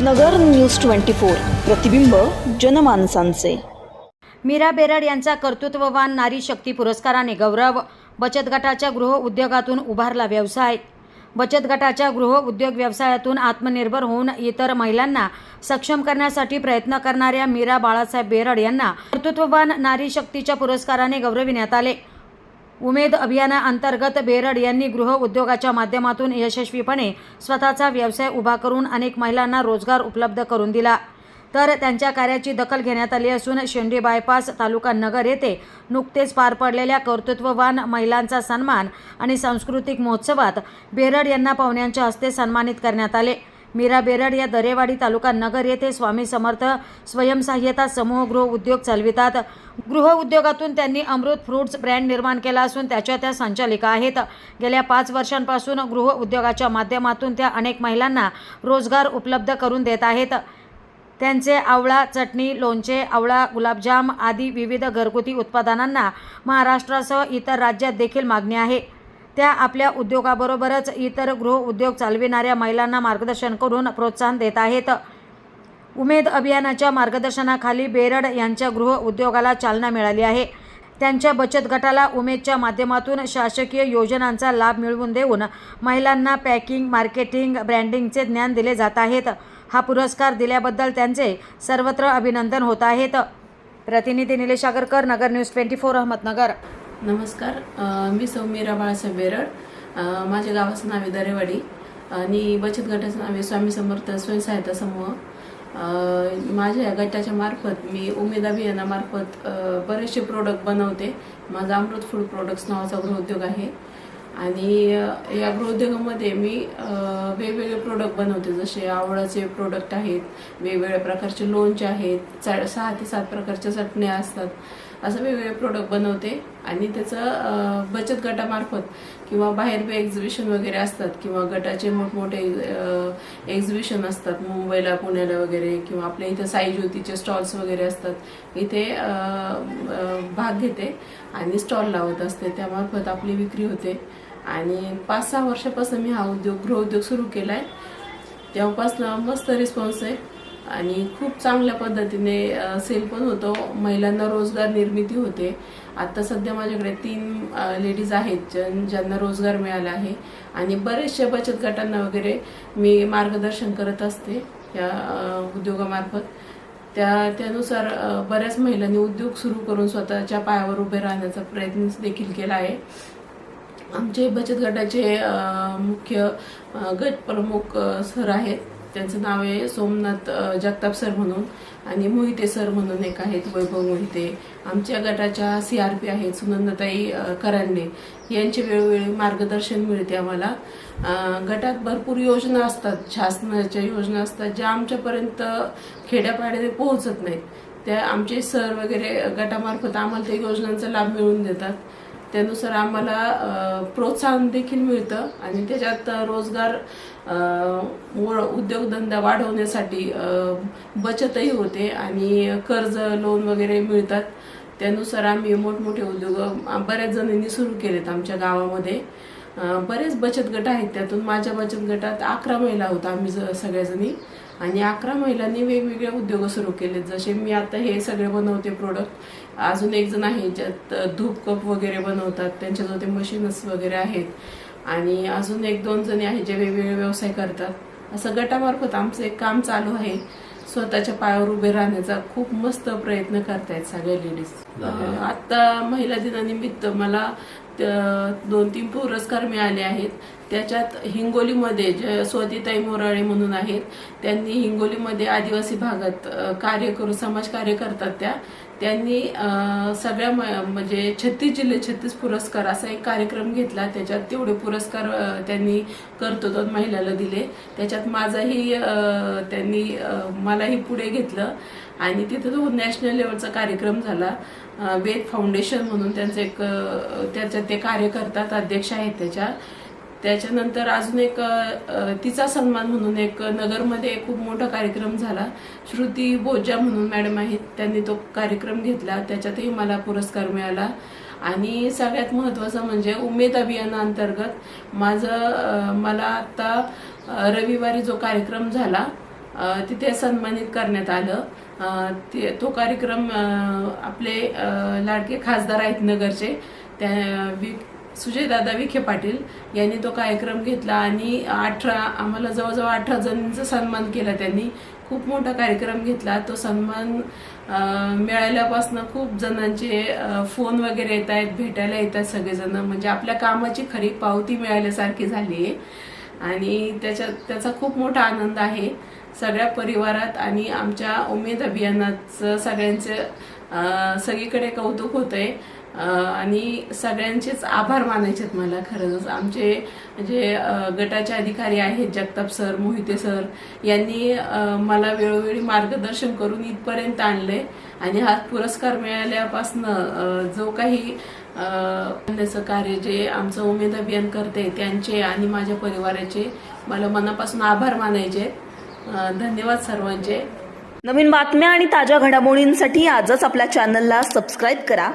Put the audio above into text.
नगर news twenty four. प्रतिबिंब जनमानसांचे. मीरा बेरड यांचा कर्तृत्ववान नारी शक्ती पुरस्काराने गौरव बचत गटाच्या गृह उद्योगातून उभारला व्यवसाय. बचत गटाच्या गृह उद्योग व्यवसायातून आत्मनिर्भर होऊन इतर महिलांना सक्षम करण्यासाठी प्रयत्न करणाऱ्या मीरा बाळासाहेब बेरड यांना कर्तृत्ववान नारी शक्तीच्या पुरस्काराने गौरविण्यात आले. उमेद अभियानाअंतर्गत बेरड यांनी गृह उद्योगाच्या माध्यमातून यशस्वीपणे स्वतःचा व्यवसाय उभा करून अनेक महिलांना रोजगार उपलब्ध करून दिला. तर त्यांच्या कार्याची दखल घेण्यात आली असून शेंडी बायपास तालुका नगर येथे नुकतेच पार पडलेल्या कर्तृत्ववान महिलांचा सन्मान आणि सांस्कृतिक महोत्सवात बेरड यांना पाहुण्यांच्या हस्ते सन्मानित करण्यात आले. मीरा बेरड या दरेवाडी तालुका नगर येथे स्वामी समर्थ स्वयंसहाय्यता समूह गृह उद्योग चालवितात. गृह उद्योगातून त्यांनी अमृत फ्रुट्स ब्रँड निर्माण केला असून त्याच्या त्या संचालिका आहेत. गेल्या पाच वर्षांपासून गृह उद्योगाच्या माध्यमातून त्या अनेक महिलांना रोजगार उपलब्ध करून देत आहेत. त्यांचे आवळा चटणी लोणचे आवळा गुलाबजाम आदी विविध घरगुती उत्पादनांना महाराष्ट्रासह इतर राज्यात देखील मागणी आहे. त्या आपल्या उद्योगाबरोबरच इतर गृह उद्योग चालविणाऱ्या महिलांना मार्गदर्शन करून प्रोत्साहन देत आहेत. उमेद अभियानाच्या मार्गदर्शनाखाली बेरड यांच्या गृह उद्योगाला चालना मिळाली आहे. त्यांच्या बचत गटाला उमेदच्या माध्यमातून शासकीय योजनांचा लाभ मिळवून देऊन महिलांना पॅकिंग मार्केटिंग ब्रँडिंगचे ज्ञान दिले जात आहेत. हा पुरस्कार दिल्याबद्दल त्यांचे सर्वत्र अभिनंदन होत आहेत. प्रतिनिधी Nilesh Agarkar Nagar news twenty four Ahmednagar. नमस्कार. मी सौमीरा बाळासाहेब बेरड माझ्या गावाचं नाव आहे दरेवाडी. आणि बचत गटाचं नाव आहे स्वामी समर्थ स्वयंसहायता समूह. माझ्या या गटाच्या मार्फत मी उमेद अभियानामार्फत बरेचसे प्रोडक्ट बनवते. माझा अमृत फूड प्रोडक्ट्स नावाचा गृहउद्योग आहे. आणि या गृहउद्योगामध्ये मी वेगवेगळे प्रोडक्ट बनवते. जसे आवळाचे प्रोडक्ट आहेत वेगवेगळ्या प्रकारचे लोणचे आहेत सहा ते सात प्रकारच्या चटण्या असतात. असं वेगवेगळे प्रोडक्ट बनवते. आणि त्याचं बचत गटामार्फत किंवा बाहेर बी एक्झिबिशन वगैरे असतात किंवा गटाचे मोठमोठे एक्झिबिशन असतात. मुंबईला पुण्याला वगैरे किंवा आपल्या इथं साई ज्योतीचे स्टॉल्स वगैरे असतात. इथे भाग घेते आणि स्टॉल लावत असते. त्यामार्फत आपली विक्री होते. आणि पाच सहा वर्षापासून मी हा उद्योग गृहउद्योग सुरू केला आहे तेव्हापासून मस्त रिस्पॉन्स आहे. आणि खूप चांगल्या पद्धतीने सेल पण होतो. महिलांना रोजगार निर्मिती होते. आता सध्या माझ्याकडे तीन लेडीज आहेत ज्यांना रोजगार मिळाला आहे. आणि बरेचशा बचत गटांना वगैरे मी मार्गदर्शन करत असते या उद्योगामार्फत. त्या त्यानुसार बऱ्याच महिलांनी उद्योग सुरू करून स्वतःच्या पायावर उभे राहण्याचा प्रयत्न देखील केला आहे. आमचे बचत गटाचे मुख्य गट प्रमुख सर आहेत. त्यांचं नाव आहे सोमनाथ जगताप सर म्हणून आणि मोहिते सर म्हणून एक आहेत वैभव मोहिते. आमच्या गटाच्या सी आर पी आहेत सुनंदताई करांडे. यांचे वेळोवेळी मार्गदर्शन मिळते आम्हाला. गटात भरपूर योजना असतात शासनाच्या योजना असतात ज्या आमच्यापर्यंत खेड्यापाड्याने पोहोचत नाहीत. त्या आमचे सर वगैरे गटामार्फत आम्हाला त्या योजनांचा लाभ मिळवून देतात. त्यानुसार आम्हाला प्रोत्साहन देखील मिळतं आणि त्याच्यात रोजगार उद्योगधंदा वाढवण्यासाठी बचतही होते आणि कर्ज लोन वगैरे मिळतात. त्यानुसार आम्ही मोठमोठे उद्योग बऱ्याच जणांनी सुरू केलेत आमच्या गावामध्ये. बरेच बचत गट आहेत त्यातून माझ्या बचत गटात अकरा महिला आहोत आम्ही ज- सगळ्याजणी. आणि अकरा महिलांनी वेगवेगळे उद्योग सुरू केलेत. जसे मी आता हे सगळे बनवते प्रोडक्ट अजून एक जण आहे ज्यात धूप कप वगैरे बनवतात. त्यांच्याजवळ ते मशीन्स वगैरे आहेत. आणि अजून एक दोन जणी आहेत जे वेगवेगळे व्यवसाय करतात. असं गटामार्फत आमचं एक काम चालू आहे. स्वतःच्या पायावर उभे राहण्याचा खूप मस्त प्रयत्न करतायत सगळ्या लेडीज आता महिला दिनानिमित्त मला दोन तीन पुरस्कार मिळाले आहेत. त्याच्यात हिंगोलीमध्ये जे स्वातीताई मोराळे म्हणून आहेत त्यांनी हिंगोलीमध्ये आदिवासी भागात कार्य करून समाज कार्य करतात त्या. त्यांनी सगळ्या म- म्हणजे छत्तीस जिल्हे छत्तीस पुरस्कार असा एक कार्यक्रम घेतला. त्याच्यात तेवढे पुरस्कार त्यांनी करतो दोन महिलाला दिले. त्याच्यात माझाही त्यांनी मलाही पुढे घेतलं. आणि तिथं तो नॅशनल लेवलचा कार्यक्रम झाला. वेद फाउंडेशन म्हणून त्यांचं एक त्याच्यात ते कार्य करतात अध्यक्ष आहेत त्याच्या. त्याच्यानंतर अजून एक तिचा सन्मान म्हणून एक नगरमध्ये खूप मोठा कार्यक्रम झाला. श्रुती बोजा म्हणून मॅडम आहेत त्यांनी तो कार्यक्रम घेतला. त्याच्यातही मला पुरस्कार मिळाला. आणि सगळ्यात महत्त्वाचं म्हणजे उमेद अभियानाअंतर्गत माझं मला आता रविवारी जो कार्यक्रम झाला तिथे सन्मानित करण्यात आलं. ते तो कार्यक्रम आपले लाडके खासदार आहेत नगरचे. त्या सुजयदादा विखे पाटील यांनी तो कार्यक्रम घेतला आणि अठरा आम्हाला जवळजवळ अठरा जणांचा सन्मान केला त्यांनी. खूप मोठा कार्यक्रम घेतला. तो सन्मान मिळाल्यापासून खूप जणांचे फोन वगैरे येत आहेत भेटायला येतात सगळेजण. म्हणजे आपल्या कामाची खरी पावती मिळाल्यासारखी झाली आहे. आणि त्याच्यात त्याचा खूप मोठा आनंद आहे सगळ्या परिवारात आणि आमच्या उमेद अभियानाचं सगळ्यांचं सगळीकडे कौतुक होतंय. आहे आणि सगळ्यांचेच आभार मानायचेत मला खरंच. आमचे जे गटाचे अधिकारी आहेत जगताप सर मोहिते सर यांनी मला वेळोवेळी मार्गदर्शन करून इथपर्यंत आणले आणि हा पुरस्कार मिळाल्यापासनं जो काही अ, त्याचं कार्य जे आमचं उमेद अभियान करते त्यांचे आणि माझ्या परिवाराचे मला मनापासून आभार मानायचे धन्यवाद सर्वांचे. नवीन बातम्या आणि ताज्या घडामोडींसाठी आजच आपल्या चॅनलला सबस्क्राईब करा.